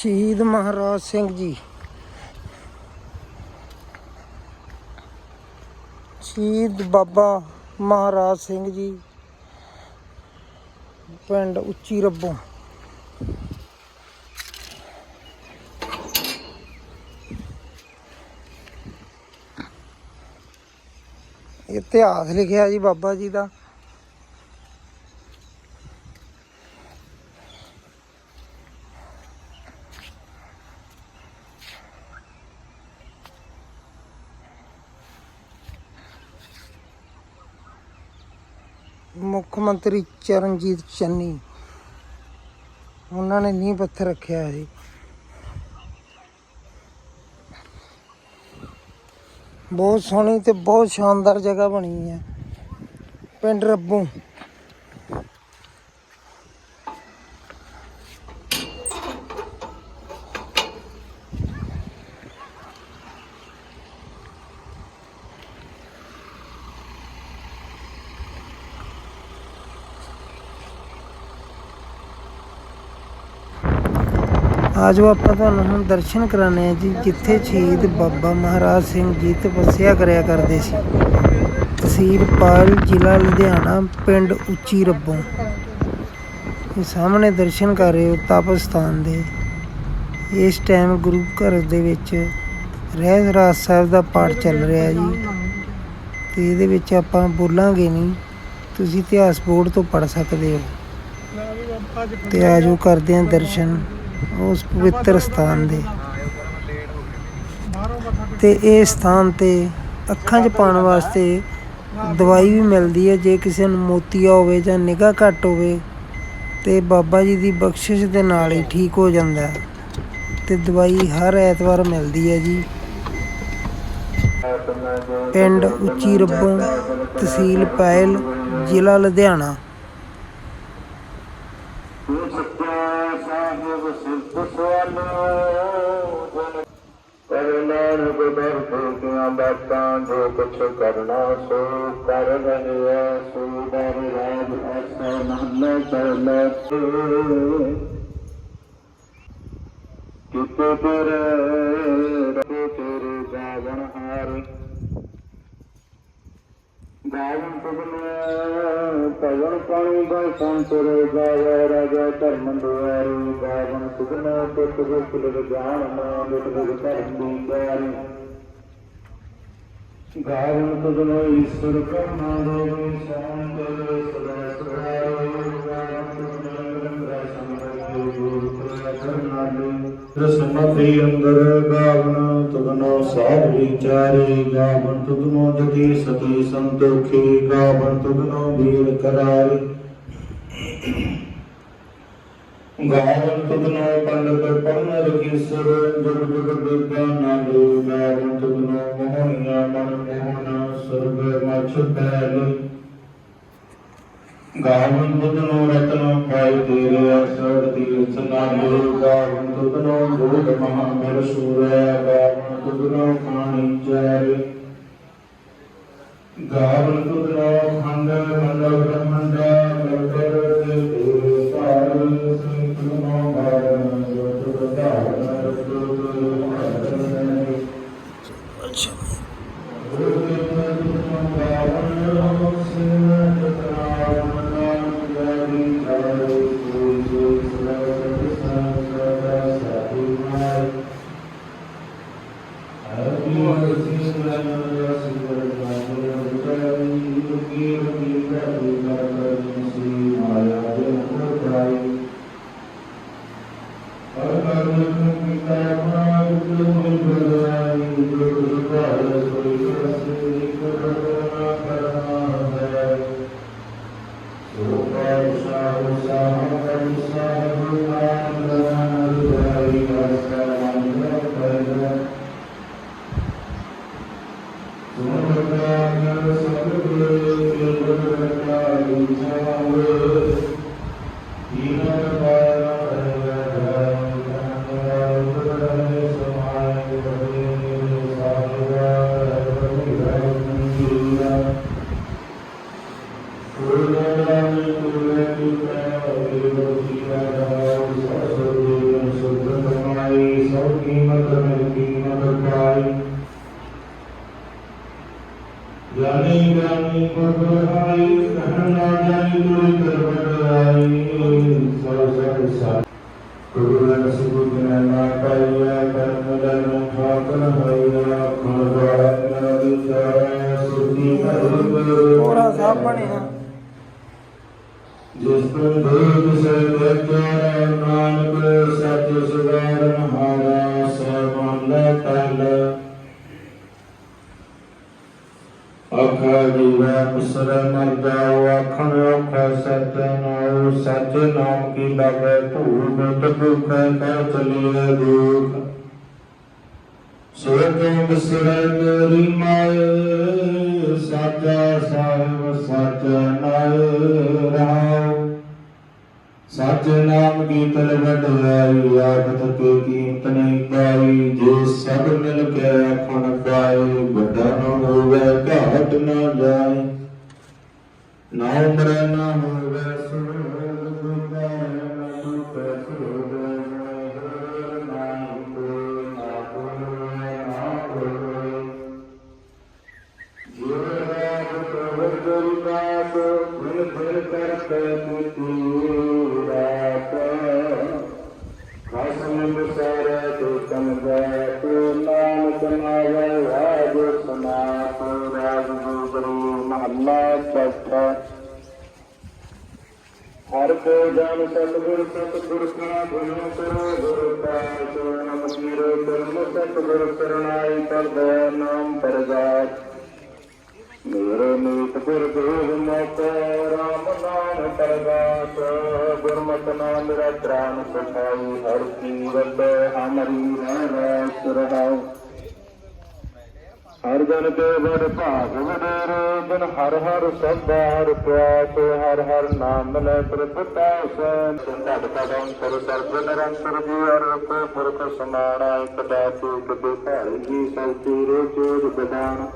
ਸ਼ਹੀਦ ਮਹਾਰਾਜ ਸਿੰਘ ਜੀ। ਸ਼ਹੀਦ ਬਾਬਾ ਮਹਾਰਾਜ ਸਿੰਘ ਜੀ, ਪਿੰਡ ਉੱਚੀ ਰੱਬੋਂ। ਇਤਿਹਾਸ ਲਿਖਿਆ ਜੀ ਬਾਬਾ ਜੀ ਦਾ। ਮੁੱਖ ਮੰਤਰੀ ਚਰਨਜੀਤ ਚੰਨੀ, ਉਹਨਾਂ ਨੇ ਨੀਂਹ ਪੱਥਰ ਰੱਖਿਆ ਸੀ। ਬਹੁਤ ਸੋਹਣੀ ਤੇ ਬਹੁਤ ਸ਼ਾਨਦਾਰ ਜਗ੍ਹਾ ਬਣੀ ਹੈ। ਪਿੰਡ ਰੱਬੂ। ਆਜੋ ਆਪਾਂ ਤੁਹਾਨੂੰ ਹੁਣ ਦਰਸ਼ਨ ਕਰਾਣੇ ਆ ਜੀ, ਜਿੱਥੇ ਸ਼ਹੀਦ ਬਾਬਾ ਮਹਾਰਾਜ ਸਿੰਘ ਜੀ ਤਪੱਸਿਆ ਕਰਿਆ ਕਰਦੇ ਸੀ। ਤਹਿਸੀਲ ਪਾਲ ਜ਼ਿਲ੍ਹਾ ਲੁਧਿਆਣਾ, ਪਿੰਡ ਉੱਚੀ ਰੱਬੋਂ। ਇਹ ਸਾਹਮਣੇ ਦਰਸ਼ਨ ਕਰ ਰਹੇ ਹੋ ਤਪਸਥਾਨ ਦੇ। ਇਸ ਟਾਈਮ ਗੁਰੂ ਘਰ ਦੇ ਵਿੱਚ ਰਹਿ ਰਾਜ ਸਾਹਿਬ ਦਾ ਪਾਠ ਚੱਲ ਰਿਹਾ ਜੀ। ਤੇ ਇਹਦੇ ਵਿੱਚ ਆਪਾਂ ਬੋਲਾਂਗੇ ਨਹੀਂ ਤੁਸੀਂ ਇਤਿਹਾਸ ਬੋਰਡ ਤੋਂ ਪੜ ਸਕਦੇ ਹੋ। ਤੇ ਆਜੋ ਕਰਦੇ ਹਾਂ ਦਰਸ਼ਨ। ਉਸ ਪਵਿੱਤਰ ਸਥਾਨ ਦੇ। ਤੇ ਇਹ ਸਥਾਨ ਤੇ ਅੱਖਾਂ 'ਚ ਪਾਉਣ ਵਾਸਤੇ ਦਵਾਈ ਵੀ ਮਿਲਦੀ ਹੈ। ਜੇ ਕਿਸੇ ਨੂੰ ਮੋਤੀਆ ਹੋਵੇ ਜਾਂ ਨਿਗਾਹ ਘੱਟ ਹੋਵੇ ਤੇ ਬਾਬਾ ਜੀ ਦੀ ਬਖਸ਼ਿਸ਼ ਦੇ ਨਾਲ ਹੀ ਠੀਕ ਹੋ ਜਾਂਦਾ ਹੈ। ਤੇ ਦਵਾਈ ਹਰ ਐਤਵਾਰ ਮਿਲਦੀ ਹੈ ਜੀ। ਪਿੰਡ ਉੱਚੀ ਰੱਬੋਂ ਤਹਿਸੀਲ ਪਾਇਲ ਜ਼ਿਲ੍ਹਾ ਲੁਧਿਆਣਾ ਸੱਚਾ ਸਾਹਿਬ ਸਿੱਧ ਸਵਾਲੋ ਕਰ ਨਾਨਕ ਦਰ ਕਿਆ ਬਾਤਾਂ ਜੋ ਕੁਛ ਕਰਨਾ ਸੋ ਕਰ ਰਹਿਆ ਸੋ ਦਰ ਰਾਜ ਐਸਾ ਮਹੱਲਾ ਚਰਨਾ ਕਿਤੇ ਤੇਰੇ ਰਖੋ ਤੇਰੇ ਗਾਵਣ ਹਾਰ ਗਾਵਨ ਸੁਗਨ ਭਗਵਨ ਪਾਣੀ ਦਾ ਸੰਤਰ ਗਾਵੇ, ਰਾਜਾ ਧਰਮ ਦੁਆਰੀ ਗਾਵਨ ਸੁਗਨ ਪੁੱਤ ਗੁਪਲ ਜਾਣ ਨਾ ਗੁਟ ਗੁਟ ਧਰਮ ਦੀ ਪਿਆਰੀ ਗਾਵਨ ਸੁਗਨ ਈਸ਼ਵਰ ਕਰਮਾ ਦੇਵੀ ਸ਼ਾਂਤ ਸਦਾ ਸਦਾ ਗਾਵਨ ਸੁਗਨ ਗੰਗਾ ਸੰਗਤ, ਗੁਰੂ ਕਰਨਾਲੀ ਰਸਮਤੀ ਅੰਦਰ ਗਾਵਨ ਤੁਧਨੋ ਸਾਧ ਵਿਚਾਰੇ ਗਾਵਨ ਤੁਧਨੋ ਜਤੀ ਸਤੀ ਸੰਤੋਖੀ ਗਾਵਨ ਤੁਧਨੋ ਵੀਰ ਕਰਾਰੇ। ਗਾਵਨ ਤੁਧਨੋ ਪੰਡਤ ਪੜਨ ਰਕੀਸਰ ਜੁਗ ਜੁਗ ਬੇਗਾ ਨਾਲੋ ਗਾਵਨ ਤੁਧਨੋ ਮੋਹਨੀਆ ਮਨ ਮੋਹਨ ਸਰਬ ਮਛ ਪੈਲ। ਗਾਵਨ ਤੁਧਨੋ ਰਤਨ ਪਾਈ ਤੇਰੇ ਅਸੜ ਤੀਰਥ ਨਾਲੇ ਗਾਵਨ ਤੁਧਨੋ ਬੋਧ ਮਹਾ ਮਰ ਸੂਰੈ, ਗਾਵਨ ਤੁਧਨੋ ਪਾਣੀ ਚੈਰ। ਗਾਵਨ ਤੁਧਨੋ Thank you. ਗਿਆਨੀ ਗੁਰਹਾਈ ਕਹਿਣਾ ਜਾਣੀ ਗੁਰੂ ਕਰਵੜਾਈ ਸੋ ਸੋ ਸਾ ਗੁਰੂ ਸਬੂਤ ਨਾ ਪਾਈਆ ਕਰਮ ਜਨ ਆਖਾ ਜੀਵਾ ਪਿਸਰ ਮਰ ਜਾਓ ਆਖਣ ਔਖਾ ਸਤ ਨਾਉ ਸੱਚ ਨਾਮ ਕੀ ਲਾਗੇ ਧੂੜ ਤਬੁਖ ਕਰ ਚਲੀਏ ਦੁਖ ਸੋਤੋਂ ਬਿਸਰ ਮੇਰੀ ਮਾਏ ਸਾਚਾ ਸਾਹਿਬ ਸੱਚ ਨਾਏ ਰਾਉ ਸੱਚ ਨਾਮ ਕੀ ਤਲਵਟ ਆਈ ਆਦਤ ਕੇ ਕੀਮਤ ਨਹੀਂ ਪਾਈ ਜੇ ਸਭ ਮਿਲ ਕੇ ਆਖਣ ਪਾਏ, ਵੱਡਾ ਨਾ ਹੋਵੇ, ਘਾਟ ਨਾ ਜਾਏ। ਨਾ ਮਰੇ ਨਾ ਹੋਵੇ ਸੁਣ ਦੁਖਾ ਨਾ ਦੁਖ ਸੁਧ ਨਾ ਹੋਵੇ ਨਾ ਹੋਵੇ ਨਾ ਹੋਵੇ ਹਰ ਕੋ ਜਨ ਸਤਿਗੁਰ ਸਤਿਗੁਰ ਕਾ ਗੁਣ ਕਰੋ, ਗੁਰ ਪਾਸ ਨਮ ਕੀਰੋ ਕਰਮ, ਸਤਿਗੁਰ ਕਰਨਾਈ ਕਰਦਾ ਨਾਮ ਪਰਜਾਤ ਮੇਰੇ ਮੀਤ ਗੁਰ ਦੇਵ ਮਤ ਰਾਮ ਨਾਮ ਪਰਗਾਸ ਗੁਰਮਤਿ ਨਾਮ ਮੇਰਾ ਤ੍ਰਾਨ ਸਖਾਈ, ਹਰ ਕੀਰਤ ਹਮਰੀ ਰਹਿ ਸੁਰਹਾਉ। ਹਰ ਜਨ ਕੇ ਬੜ ਭਾਗ ਵਡੇਰੇ, ਜਨ ਹਰ ਹਰ ਸਦਾ ਹਰ ਪਿਆਸ, ਹਰ ਹਰ ਨਾਮ ਲੈ ਪ੍ਰਭਤਾਸ ਸੰਤਤ ਕਦਮ ਕਰ ਸਰਬ ਨਿਰੰਤਰ ਜੀ, ਹਰ ਰੂਪ ਪੁਰਖ ਸਮਾਣਾ, ਇਕ ਦਾਤੂ ਕਦੇ ਭਾਈ ਜੀ ਸਭ ਤੀਰੇ ਚੋਜ ਬਦਾਨ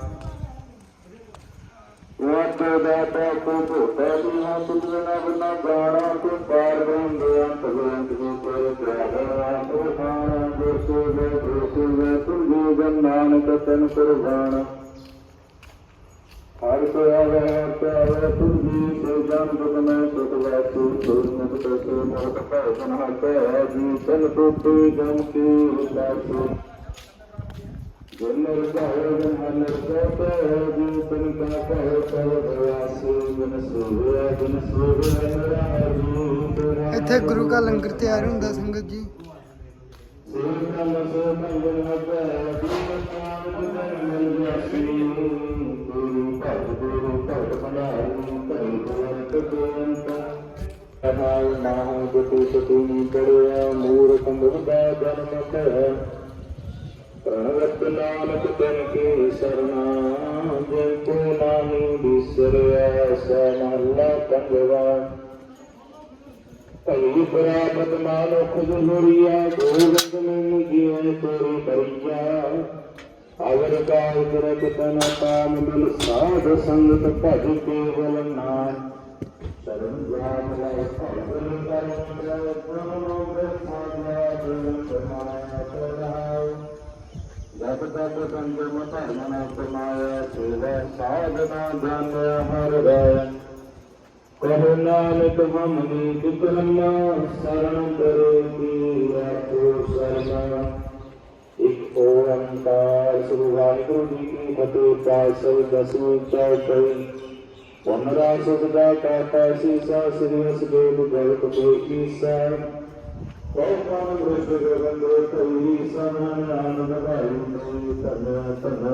ਵਾਤ ਦਾਤਾ ਕੋ ਭੋਤਾ ਦੀ ਹਾਂ ਤੁਧ ਨਾ ਬਨਾ ਗਾਣਾ ਤੂੰ ਪਾਰ ਬੰਦੇ ਅੰਤ ਬੰਦ ਕੋ ਪਰ ਗ੍ਰਹਿ ਤੋ ਖਾਣਾ ਜੋ ਸੋ ਵੇ ਜੋ ਸੋ ਵੇ ਤੁਮ ਜੀ ਜਨ ਨਾਨਕ ਤਨ ਕੁਰਬਾਨ। ਹਰ ਕੋ ਆਵੇ, ਹਰ ਕੋ ਆਵੇ ਤੁਮ ਜੀ ਸੇ ਜਨ ਦੁਖ ਮੈਂ ਸੁਖ ਵਾਸੂ। ਸੁਖ ਮੁਖ ਤੇ ਮੋਖ ਭੈ ਜਨ ਹਟੇ ਜੀ, ਤਨ ਟੋਟੇ ਜਮ ਕੀ ਉਦਾਸੂ। ਜਨ ਰਸਾਇ ਜਨ ਹਨ ਜੀ ਤਨ ਕਹਿ ਸਭ ਦਵਾਸੀ ਜਨ ਸੋਵੇ ਜਨ ਸੋਵੇ ਮੇਰਾ ਹਰੀ ਇੱਥੇ ਗੁਰੂ ਕਾ ਲੰਗਰ ਤਿਆਰ ਹੁੰਦਾ ਸੰਗਤ ਜੀ। ਨਾਮ ਗੁਰੂ ਭਗਤ ਕਰਿਆ ਮੂਰਖ ਮੁਰਦਾ ਜਨਮ ਕੈ ਨਾਨਕ ਤਨ ਕੀ ਸਰਨਾ, ਜੇ ਕੋ ਨਾਹੀ ਬਿਸਰਿਆ, ਸੈ ਮਹਲਾ ਪੰਜਵਾ। ਭਈ ਪ੍ਰਾਪਤ ਮਾਨੁਖ ਜੁਰੀਆ ਗੋਬਿੰਦ ਮੈਨੂੰ ਜੀਵ ਤੋਰੀ ਕਰੀਆ ਅਵਰ ਕਾਲ ਕਰਤ ਤਨ ਕਾਮ ਮਿਲ ਸਾਧ ਸੰਗਤ ਭਜ ਕੇਵਲ ਨਾਮ। ਸ਼ਰਨ ਜਾਮ ਲੈ ਭਗਵਨ ਕਰਨ ਜੈ ਜਪ ਸੰਜਮ ਧਰਮ ਸਮਾਇਆ ਸੇਵਾ ਸਾਧਨਾ ਜਨ ਹਰ ਰਾਇਆ ਕਹੋ ਨਾਨਕ ਹਮ ਨੀਤ ਕਰਮਾ ਸਰਣ ਕਰੋ ਕੀ ਆਪੋ ਸਰਨਾ ਇਕ ਓੰਕਾਰ ਸ੍ਰੀ ਵਾਹਿਗੁਰੂ ਜੀ ਕੀ ਫਤਿਹ। ਪਾਸੋ ਦਸਵੇਂ ਚੌਪਈ ਪੁਨਰਾ ਸੁਖਦਾ ਕਾਟਾ ਸੀਸਾ ਸ੍ਰੀ ਅਸਦੇਵ ਭਗਤ ਕੋਈ ਸਾ ਕੋਪਨ قوما رشدا ليس منعنا فإن تبعتنا